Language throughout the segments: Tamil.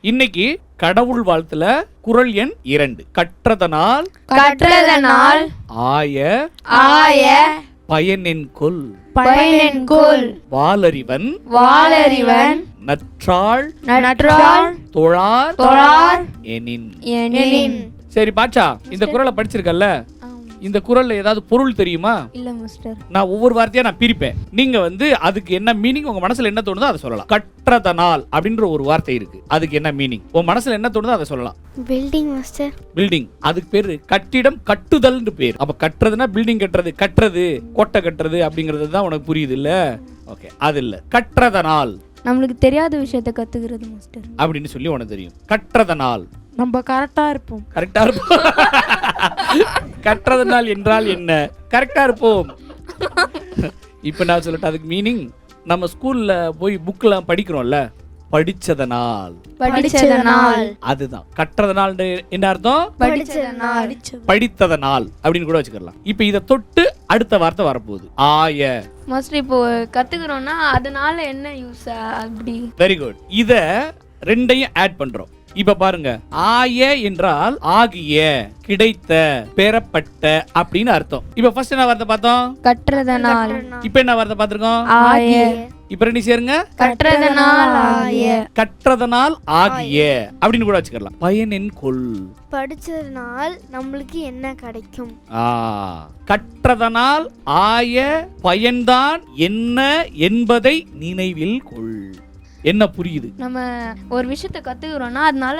இன்னைக்கு கடவுள் வாழ்த்துல குறள் எண் இரண்டு. கற்றதனால் கற்றதனால் ஆய ஆய பயனின் கொல். பயனென்கோல் வாலறிவன் வாளறிவன் நற்றாள் நற்றாள் தொழார் தொழார் எனின். எனின். சரி பாச்சா இந்த குறளை படிச்சிருக்கல்ல? இந்த குறள்ல ஏதாவது பொருள் தெரியுமா? இல்ல மிஸ்டர் நான் ஒவ்வொரு வார்த்தையா நான் பிரிப்பேன். நீங்க வந்து அதுக்கு என்ன மீனிங் உங்க மனசுல என்ன தோணுதோ அதை சொல்லலாம். கற்றதனால் அப்படின்ற ஒரு வார்த்தை இருக்கு. அதுக்கு என்ன மீனிங் உன் மனசுல என்ன தோணுதோ அதை சொல்லலாம். பில்டிங் மாஸ்டர் பில்டிங் அதுக்கு பேரு கட்டிடம் கட்டுதல்னு பேர். அப்ப கட்டுறதுன்னா பில்டிங் கட்டுறது கட்டுறது கோட்டை கட்டுறது அப்படிங்கிறது தான் உனக்கு புரியுது இல்ல? ஓகே அது இல்ல. கற்றதனால் நம்மளுக்கு தெரியாத விஷயத்தை கத்துக்கிறது மாஸ்டர் அப்படின்னு சொல்லி உனக்கு தெரியும். கற்றதனால் நம்ம கரெக்டா இருப்போம். கரெக்டா இருப்போம். கற்றதனால் என்றால் என்ன? கரெக்டா இருப்போம். இப்ப நான் சொல்லட்டும் அதுக்கு மீனிங் நம்ம ஸ்கூல்ல போய் புக்லாம் படிக்கிறோம்ல படிச்சதனால். படிச்சதனால். அதுதான். கற்றதனால் என்ன அர்த்தம்? படிச்சதனால். படித்ததனால் அப்படின்னு கூட வச்சுக்கலாம். இப்ப இத தொட்டு அடுத்த வார்த்தை வரப்போகுது. ஆய. மாஸ்டர் இப்போ கத்துக்கிறோம்னா அதனால என்ன யூஸ் அப்படி? வெரி குட் இத ரெண்டையும் ஆட் பண்றோம். இப்ப பாருங்க. ஆய என்றால் ஆகிய கிடைத்த பெறப்பட்ட அப்படின்னு அர்த்தம். இப்ப ஃபர்ஸ்ட் என்ன வார்த்தை பார்த்தோம்? கற்றதனால். இப்ப என்ன வார்த்தை பார்த்திருக்கோம்? ஆய இப்ப ரெண்டு சேருங்க. கற்றதனால் ஆய கற்றதனால் ஆகிய. அப்படின்னு கூட வச்சுக்கலாம். பயனின் கொல் படிச்சதுனால் நம்மளுக்கு என்ன கிடைக்கும்? ஆ கற்றதனால் ஆய பயன்தான் என்ன என்பதை நினைவில் கொள். என்ன புரியுது? நம்ம ஒரு விஷயத்த கத்துக்கிறோம்னா அதனால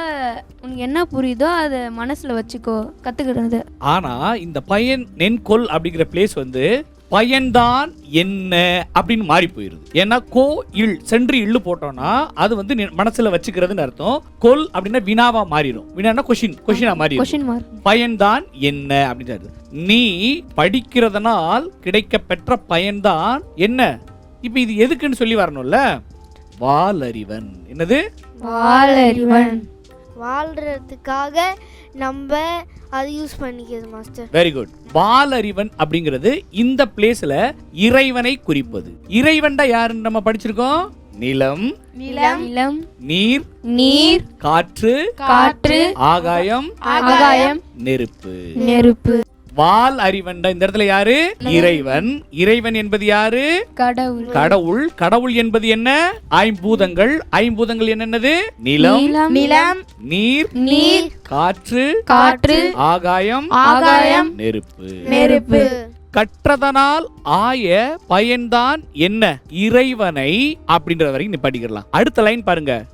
உனக்கு என்ன புரியுதோ அதை மனசுல வச்சுக்கோ கத்துக்கிறது ஆனா இந்த பயன் நென்கொல் அப்படிங்கிற பிளேஸ் வந்து பயன்தான் என்ன அப்படின்னு மாறி போயிருது. ஏன்னா கோ இல் சென்று இள்ளு போட்டோம்னா அது வந்து மனசுல வச்சுக்கிறதுன்னு அர்த்தம். கொல் அப்படின்னா வினாவா மாறிடும். வினானா கொஷின் கொஷினா மாறிடும். பயன்தான் என்ன அப்படின்றது நீ படிக்கிறதுனால் கிடைக்கப்பெற்ற பயன்தான் என்ன? இப்ப இது எதுக்குன்னு சொல்லி வரணும்ல? வாலறிவன். என்னது? வாளறிவன் வாழ்றதுக்காக நம்ம அது யூஸ் பண்ணிக்கிறது மாஸ்டர் வெரி குட் வாலறிவன் அப்படிங்கிறது இந்த பிளேஸ்ல இறைவனை குறிப்பது. இறைவன்டா யாருன்னு நம்ம படிச்சிருக்கோம்? நிலம். நிலம். நிலம். நீர். நீர். காற்று. காற்று. ஆகாயம். ஆகாயம். நெருப்பு. நெருப்பு. வால் அறிவன்டா இந்த இடத்துல யாரு? இறைவன். இறைவன். என்பது யாரு? கடவுள். கடவுள். கடவுள் என்பது என்ன? ஐம்பூதங்கள். ஐம்பூதங்கள் என்னென்னது? நிலம். நிலம். நிலம். நீர். நீர். காற்று. காற்று. ஆகாயம். ஆகாயம். நெருப்பு. நெருப்பு. கற்றதனால் ஆய பயன்தான் என்ன? இறைவனை. அப்படின்ற வரைக்கும் படிக்கலாம் அடுத்த லைன் பாருங்க.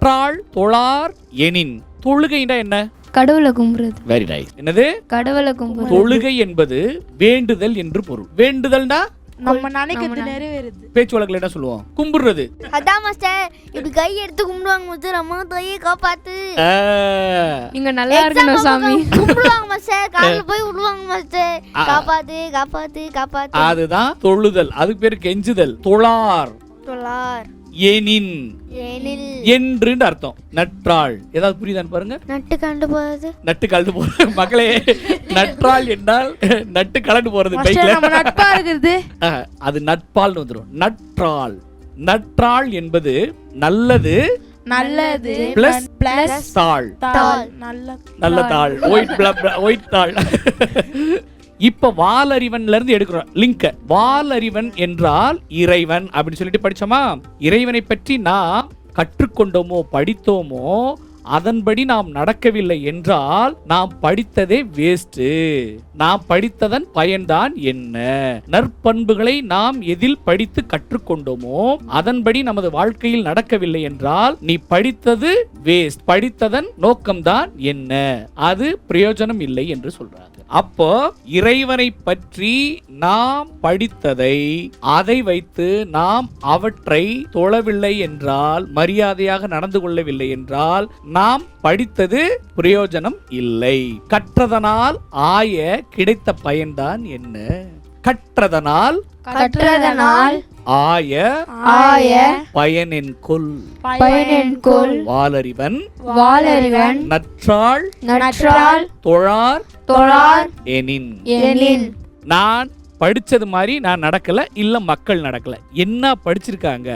நற்றாள் தொழார். எனின். தொழுகைனா என்ன? கடவுளை கும்புறது வெரி நைஸ் என்னது? கடவுளை கும்புறது தொழுகை என்பது வேண்டுதல் என்று பொருள். வேண்டுதல்னா? நம்ம நினைக்கிறது நிறைவேறுது. பேச்சு வழக்குல என்ன சொல்லுவோம்? கும்பிடுறது. அதான் மாஸ்டர். இப்படி கை எடுத்து கும்பிடுவாங்க மாஸ்டர். அம்மா தையை காப்பாத்து. நீங்க நல்லா இருக்கணும் சாமி. கும்பிடுவாங்க மாஸ்டர். காலைல போய் விடுவாங்க மாஸ்டர். காப்பாத்து காப்பாத்து காப்பாத்து. அதுதான் தொழுதல். அதுக்கு பேரு கெஞ்சுதல். தொழார். தொழார். எனின். என்று அர்த்தம். நற்றாள். ஏதாவது புரியுதான்னு பாருங்க? நட்டு கண்டு போறது. நட்டு கலந்து போறது. மகளே நற்றாள் என்றால் நட்டு கலந்து போறது பைக்ல அது நட்பால்னு வந்துடும் நற்றாள். நற்றாள் என்பது நல்லது நல்லது. பிளஸ் பிளஸ் தாள். தாள். நல்ல நல்ல தாள் ஒயிட் ஒயிட் தாள். இப்போ வாலறிவன்ல இருந்து எடுக்கிறோம் லிங்க வாலறிவன் என்றால் இறைவன் அப்படின்னு சொல்லிட்டு படிச்சோமா? இறைவனை பற்றி நாம் கற்றுக்கொண்டோமோ படித்தோமோ அதன்படி நாம் நடக்கவில்லை என்றால் நாம் படித்ததே வேஸ்ட்டு நாம் படித்ததன் பயன்தான் என்ன? நற்பண்புகளை நாம் எதில் படித்து கற்றுக்கொண்டோமோ அதன்படி நமது வாழ்க்கையில் நடக்கவில்லை என்றால் நீ படித்தது வேஸ்ட் படித்ததன் நோக்கம்தான் என்ன? அது பிரயோஜனம் இல்லை என்று சொல்றாங்க அப்போ இறைவனை பற்றி நாம் படித்ததை அதை வைத்து நாம் அவற்றை தொழவில்லை என்றால் மரியாதையாக நடந்து கொள்ளவில்லை என்றால் நாம் படித்தது பிரயோஜனம் இல்லை. கற்றதனால் ஆய கிடைத்த பயன்தான் என்ன? கற்றதனால் கற்றதனால் ஆய ஆய பயனின் கொல் பயனென்கோல் வாலறிவன் வாளறிவன் நற்றாள் நற்றால் தொழார் தொழார் எனின். எனின் நான் படிச்சது மாதிரி நான் நடக்கல இல்ல மக்கள் நடக்கல. என்ன படிச்சிருக்காங்க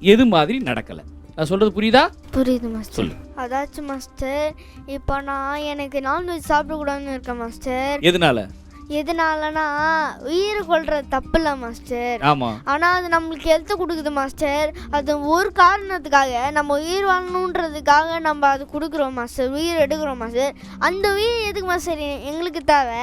எது மாதிரி நடக்கல. நான் சொல்றது புரியுதா? புரியுது மாஸ்டர் சொல்லு. அதாச்சும் மாஸ்டர் இப்போ நான் எனக்கு நான்வெஜ் சாப்பிடக்கூடாதுன்னு இருக்கேன் மாஸ்டர் எதனால? எதனாலனா உயிர் கொள்றது தப்பு இல்லை மாஸ்டர். ஆமா. ஆனால் அது நம்மளுக்கு ஹெல்த்தை கொடுக்குது மாஸ்டர். அது ஒரு காரணத்துக்காக நம்ம உயிர் வாழணுன்றதுக்காக நம்ம அது கொடுக்குறோம் மாஸ்டர். உயிர் எடுக்கிறோம் மாஸ்டர். அந்த உயிர் எதுக்கு மாஸ்டர்? எங்களுக்கு தேவை.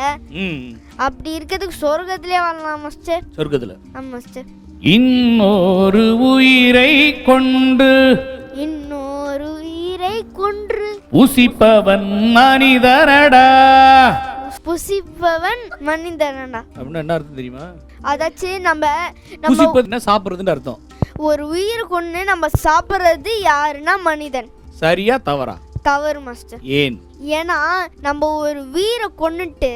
அப்படி இருக்கிறதுக்கு சொர்க்கத்திலே வாழலாம் மாஸ்டர். சொர்க்கத்துல. ஆமாம் மாஸ்டர். இன்னொரு உயிரை கொண்டு இன்னொரு உயிரை கொன்று புசிப்பவன் மனிதனடா புசிப்பவன் மனிதனடா அப்படின்னா என்ன அர்த்தம் தெரியுமா? அதாச்சும் நம்ம நம்ம புசிப்பதுன்னா சாப்பிடுறதுன்னு அர்த்தம். ஒரு உயிர் கொண்டு நம்ம சாப்பிட்றது யாருன்னா மனிதன். சரியா தவறா? தவறு மாஸ்டர் ஏன்? ஏன்னா நம்ம ஒரு உயிரை கொன்னுட்டு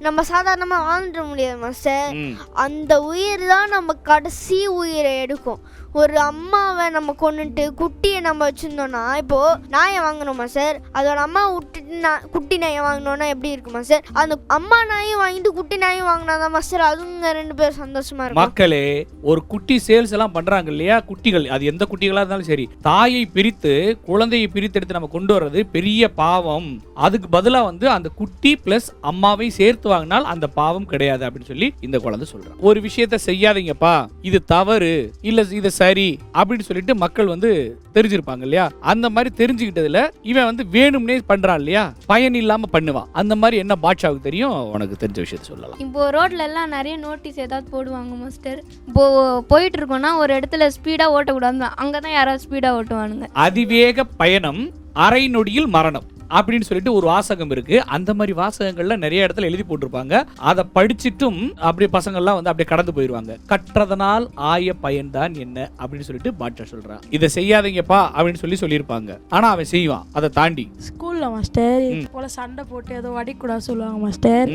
நம்ம சாதாரணமாக வாழ்ந்துட முடியாது மாஸ்டர். அந்த உயிர் தான் நம்ம கடைசி உயிரை எடுக்கும். ஒரு அம்மாவை நம்ம கொன்னுட்டு குட்டியை நம்ம வச்சுருந்தோம்னா இப்போது நாயை வாங்கினோமா சார் அதோட அம்மா விட்டுட்டு நான் குட்டி நாயை வாங்கினோன்னா எப்படி இருக்குமா சார் அந்த அம்மா நாயும் வாங்கிட்டு குட்டி நாயும் வாங்கினாதான் மாஸ்டர் அதுங்க ரெண்டு பேரும் சந்தோஷமா இருக்கும். மக்களே ஒரு குட்டி சேல்ஸ் எல்லாம் பண்றாங்க இல்லையா? குட்டிகள். அது எந்த குட்டிகளா இருந்தாலும் சரி. தாயை பிரித்து குழந்தையை பிரித்து எடுத்து நம்ம கொண்டு வர்றது பெரிய பாவம். அதுக்கு பதிலா வந்து அந்த குட்டி பிளஸ் அம்மாவை சேர்த்து வாங்கினால் அந்த பாவம் கிடையாது அப்படின்னு சொல்லி இந்த குழந்தை சொல்றான். ஒரு விஷயத்த செய்யாதீங்கப்பா இது தவறு இல்ல இது சரி அப்படின்னு சொல்லிட்டு மக்கள் வந்து தெரிஞ்சிருப்பாங்க இல்லையா? அந்த மாதிரி தெரிஞ்சுக்கிட்டதுல இவன் வந்து வேணும்னே பண்றான் இல்லையா? பயன் இல்லாம பண்ணுவான். அந்த மாதிரி என்ன பாட்ஷாவுக்கு தெரியும்? உனக்கு தெரிஞ்ச விஷயத்த சொல்லலாம். இப்போ ரோட்ல எல்லாம் நிறைய நோட்டீஸ் ஏதாவது போடுவாங்க மாஸ்டர் இப்போ போயிட்டு இருக்கோம்னா ஒரு இடத்துல ஸ்பீடாக ஓட்டக்கூடாது அங்கே தான் யாராவது ஸ்பீடாக ஓட்டுவானுங்க. அதிவேக பயணம் அரை நொடியில் மரணம். அப்படின்னு சொல்லிட்டு ஒரு வாசகம் இருக்கு. அந்த மாதிரி வாசகங்கள்ல நிறைய இடத்துல எழுதி போட்டிருப்பாங்க. அதை படிச்சிட்டும் அப்படியே பசங்கள்லாம் வந்து அப்படியே கடந்து போயிடுவாங்க கற்றதனால் ஆய பயன்தான் என்ன அப்படின்னு சொல்லிட்டு பாட்ஷா சொல்றான் இதை செய்யாதீங்கப்பா அப்படின்னு சொல்லி சொல்லியிருப்பாங்க. ஆனா அவன் செய்வான். அதை தாண்டி. ஸ்கூல்ல மாஸ்டர் இது போல சண்டை போட்டு ஏதோ அடிக்கூடாது சொல்லுவாங்க மாஸ்டர்.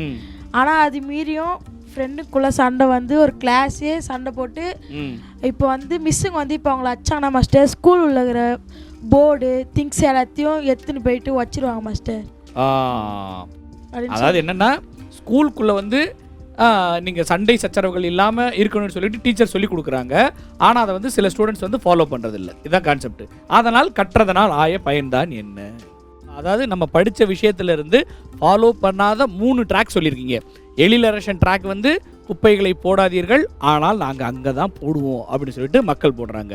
ஆனா அது மீறியும் ஃப்ரெண்டுக்குள்ள சண்டை வந்து ஒரு கிளாஸே சண்டை போட்டு. இப்போ வந்து மிஸ்ஸுங்க வந்து இப்போ அவங்கள அச்சாங்கன்னா மாஸ்டர் ஸ்கூல் உள்ள இருக்கிற போர்டு திங்ஸ் எல்லாத்தையும் எடுத்துன்னு போயிட்டு வச்சிருவாங்க மாஸ்டர் அதாவது என்னன்னா ஸ்கூலுக்குள்ள வந்து ஆ, நீங்க சண்டை சச்சரவுகள் இல்லாம இருக்கணும்னு சொல்லிட்டு டீச்சர் சொல்லி கொடுக்குறாங்க. ஆனா அதை வந்து சில ஸ்டூடெண்ட்ஸ் வந்து ஃபாலோ பண்றது இல்ல இதுதான் கான்செப்ட் அதனால் கற்றதனால் ஆய பயன்தான் என்ன? அதாவது நம்ம படிச்ச விஷயத்துல இருந்து ஃபாலோ பண்ணாத மூணு ட்ராக் சொல்லியிருக்கீங்க. எழிலரசன் ட்ராக் வந்து குப்பைகளை போடாதீர்கள் ஆனால் நாங்க அங்கே தான் போடுவோம் அப்படின்னு சொல்லிட்டு மக்கள் போடுறாங்க.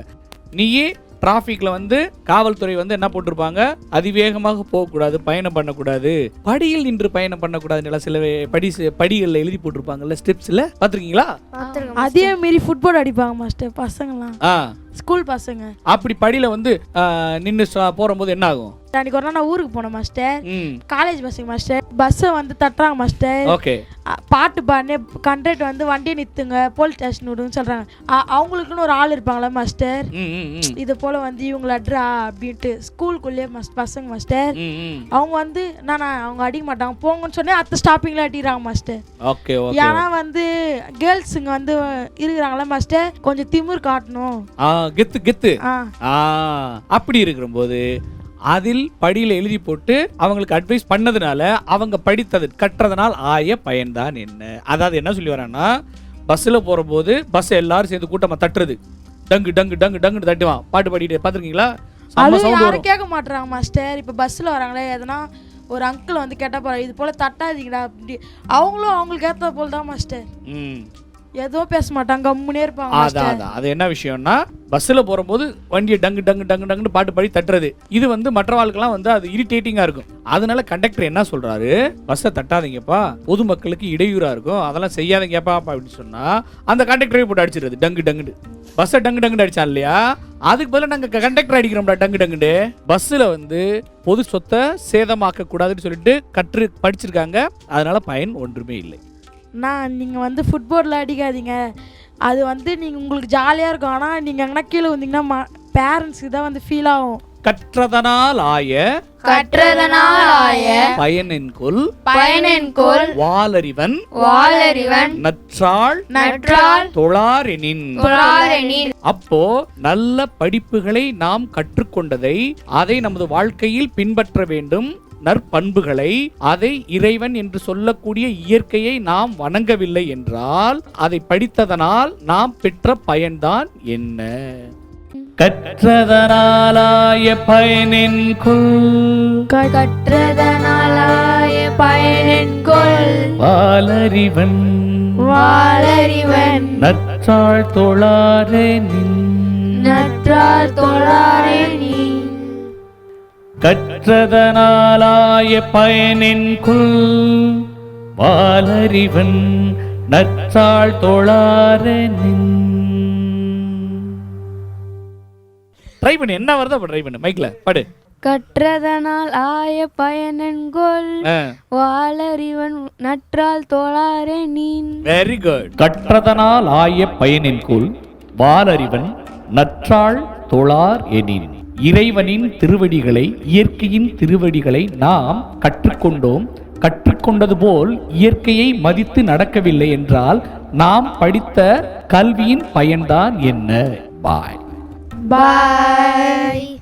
நீயே டிராஃபிக்ல வந்து காவல்துறை வந்து என்ன போட்டிருப்பாங்க? அதிவேகமாக போகக்கூடாது பயணம் பண்ணக்கூடாது. படியில் நின்று பயணம் பண்ணக்கூடாதுன்னு சில படி படிகளில் எழுதி போட்டிருப்பாங்கல்ல ஸ்டெப்ஸ்ல. பார்த்துருக்கீங்களா? பார்த்துருக்கேன் அதே மீறி ஃபுட்பால் அடிப்பாங்க மாஸ்டர் பசங்களாம் ஆ. ஸ்கூல் பசங்க. அப்படி படியில வந்து நின்று போகும்போது என்ன ஆகும்? அன்னைக்கு ஒரு நாள் நான் ஊருக்கு போனேன் மாஸ்டர். College பஸ்ஸுங்க master. பஸ்ஸை வந்து தட்டுறாங்க மாஸ்டர். ஓகே. பாட்டு பாடினே கண்டக்டர் வந்து வண்டியை நிறுத்துங்க போலீஸ் ஸ்டேஷன் விடுன்னு சொல்கிறாங்க அவங்களுக்குன்னு ஒரு ஆள் இருப்பாங்களா மாஸ்டர். இது போல் வந்து இவங்கள அட்ரா அப்படின்ட்டு ஸ்கூலுக்குள்ளேயே மஸ் பசங்க மாஸ்டர். அவங்க வந்து நான் அவங்க அடிக்க மாட்டாங்க போங்கன்னு சொன்னே அடுத்த ஸ்டாப்பிங்கில் அடிக்கிறாங்க மாஸ்டர். ஓகே ஏன்னா வந்து கேர்ள்ஸுங்க வந்து இருக்கிறாங்களா மாஸ்டர் கொஞ்சம் திமிர் காட்டணும். கெத்து கெத்து. அப்படி இருக்கிறபோது அதில் படியில் எழுதி போட்டு அவங்களுக்கு அட்வைஸ் பண்ணதுனால அவங்க படித்தது கற்றதனால் ஆய பயன்தான் என்ன. அதாவது என்ன சொல்லி வரான்னா பஸ்ஸில் போகிறபோது பஸ் எல்லாரும் சேர்ந்து கூட்டமாக தட்டுறது. டங்கு டங்கு டங்கு டங்குன்னு தட்டுவான். பாட்டு பாடிட்டு பார்த்துருக்கீங்களா? யாரும் கேட்க மாட்றாங்க மாஸ்டர் இப்போ பஸ்ஸில் வராங்களே எதனா ஒரு அங்கிள் வந்து கேட்டால் போகிற இது போல் தட்டாதீங்கடா அப்படி அவங்களும் அவங்களுக்கு ஏற்ற போல் தான் மாஸ்டர் ம். எதுவும் பேச மாட்டாங்க கம்முனே இருப்பாங்க அதான். அது என்ன விஷயம்னா பஸ்ஸில் போகும்போது வண்டியை டங்கு டங்கு டங்கு டங்குன்னு பாட்டு பாடி தட்டுறது. இது வந்து மற்றவாளுக்கெல்லாம் வந்து அது இரிட்டேட்டிங்காக இருக்கும். அதனால கண்டக்டர் என்ன சொல்கிறாரு பஸ்ஸை தட்டாதீங்கப்பா. பொதுமக்களுக்கு இடையூறாக இருக்கும். அதெல்லாம் செய்யாதீங்கப்பா அப்படின்னு சொன்னால் அந்த கண்டக்டரை போட்டு அடிச்சிடுறது. டங்கு டங்குன்னு. பஸ்ஸை டங்கு டங்குன்னு அடித்தா இல்லையா? அதுக்கு பதிலாக நாங்கள் கண்டக்டர் அடிக்கிறோம்டா டங்கு டங்குன்னு. பஸ்ஸில் வந்து பொது சொத்தை சேதமாக்க கூடாதுன்னு சொல்லிட்டு கற்று படிச்சிருக்காங்க. அதனால பயன் ஒன்றுமே இல்லை. நான் நீங்கள் வந்து ஃபுட்பாலில் அடிக்காதீங்க. அது வந்து நீங்கள் உங்களுக்கு ஜாலியாக இருக்கும். ஆனால் நீங்கள் எங்கன்னா கீழே வந்தீங்கன்னா பேரண்ட்ஸுக்கு தான் வந்து ஃபீல் ஆகும். கற்றதனால் ஆய கற்றதனால் ஆய பயனென்கொல் பயனென்கொல் வாலறிவன் வாளறிவன் நற்றாள் நற்றாள் தொழாரெனின். புலாரெனின் அப்போ நல்ல படிப்புகளை நாம் கற்றுக்கொண்டதை அதை நமது வாழ்க்கையில் பின்பற்ற வேண்டும். நற்பண்புகளை அதை இறைவன் என்று சொல்லக்கூடிய இயற்கையை நாம் வணங்கவில்லை என்றால் அதை படித்ததனால் நாம் பெற்ற பயன்தான் என்ன? கற்றதனாலாய பயனின் கொள். கற்றதனாலாய பயனென்கொள் வாலறிவன். வாளறிவன் நற்றாள் தொழாரே நின். நற்றார் தொழாரே கற்றதனாலாய பயனின் கொள் வாலறிவன் நற்றாள் தொழாரே நின். ட்ரை பண்ணு என்ன வருதோ ட்ரை பண்ணு மைக்ல படு. கற்றதனால் ஆய பயனென்கொள் வாளறிவன் நற்றால் தொழாரே நீன். வெரி குட் கற்றதனால் ஆய பயனின் கொள் வாலறிவன் நற்றாள் தொழார் எனின். இறைவனின் திருவடிகளை இயற்கையின் திருவடிகளை நாம் கற்றுக்கொண்டோம். கற்றுக்கொண்டது போல் இயற்கையை மதித்து நடக்கவில்லை என்றால் நாம் படித்த கல்வியின் பயன்தான் என்ன? பாய் பாய்